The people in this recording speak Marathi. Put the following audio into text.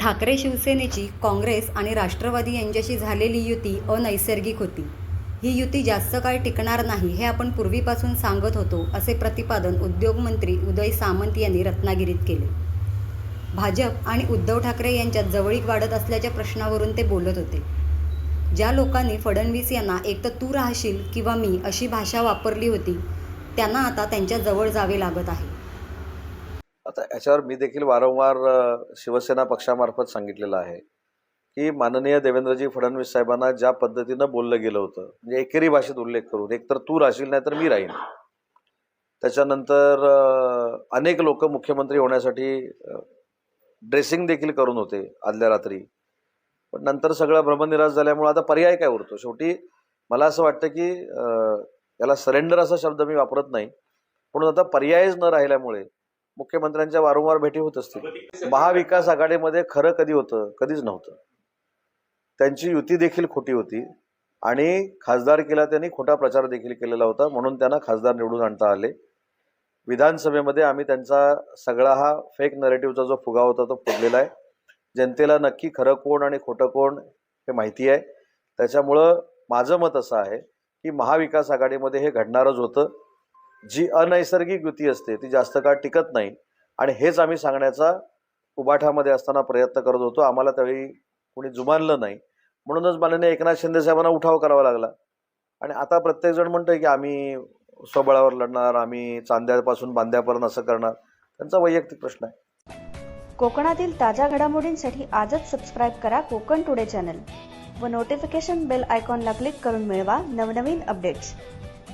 ठाकरे शिवसेनेची काँग्रेस आणि राष्ट्रवादी यांच्याशी झालेली युती अनैसर्गिक होती. ही युती जास्त काळ टिकणार नाही हे आपण पूर्वीपासून सांगत होतो असे प्रतिपादन उद्योगमंत्री उदय सामंत यांनी रत्नागिरीत केले. भाजप आणि उद्धव ठाकरे यांच्यात जवळीक वाढत असल्याच्या प्रश्नावरून ते बोलत होते. ज्या लोकांनी फडणवीस यांना एक तर तू राहशील किंवा मी अशी भाषा वापरली होती त्यांना आता त्यांच्या जवळ जावे लागत आहे. आता याच्यावर मी देखील वारंवार शिवसेना पक्षामार्फत सांगितलेलं आहे की माननीय देवेंद्रजी फडणवीस साहेबांना ज्या पद्धतीनं बोललं गेलं होतं म्हणजे एकेरी भाषेत उल्लेख करून एक तर तू राहशील नाही तर मी राहीन. त्याच्यानंतर अनेक लोक मुख्यमंत्री होण्यासाठी ड्रेसिंग देखील करून होते आदल्या रात्री. पण नंतर सगळं भ्रमनिराश झाल्यामुळे आता पर्याय काय उरतो? शेवटी मला असं वाटतं की याला सरेंडर असा शब्द मी वापरत नाही. म्हणून आता पर्यायच न राहिल्यामुळे मुख्यमंत्र्यांच्या वारंवार भेटी होत असतील. महाविकास आघाडीमध्ये खरं कधी होतं कधीच नव्हतं. त्यांची युती देखील खोटी होती आणि खासदार केला त्यांनी खोटा प्रचार देखील केलेला होता म्हणून त्यांना खासदार निवडून आणता आले. विधानसभेमध्ये आम्ही त्यांचा सगळा हा फेक नरेटिव्हचा जो फुगा होता तो फोडलेला आहे. जनतेला नक्की खरं कोण आणि खोटं कोण हे माहिती आहे. त्याच्यामुळं माझं मत असं आहे की महाविकास आघाडीमध्ये हे घडणारच होतं. जी अनैसर्गिक युती असते ती जास्त काळ टिकत नाही. आणि हेच आम्ही सांगण्याचा उबाठामध्ये असताना प्रयत्न करत होतो. आम्हाला त्यावेळी कोणी जुमानलं नाही. म्हणूनच माननीय एकनाथ शिंदे साहेबांना उठाव करावा लागला. आणि आता प्रत्येकजण म्हणतोय की आम्ही स्वबळावर लढणार आम्ही चांद्यापासून बांद्यापर्यंत असं करणार. त्यांचा वैयक्तिक प्रश्न आहे. कोकणातील ताज्या घडामोडींसाठी आजच सबस्क्राईब करा कोकण टुडे चॅनल व नोटिफिकेशन बेल आयकॉनला क्लिक करून मिळवा नवनवीन अपडेट्स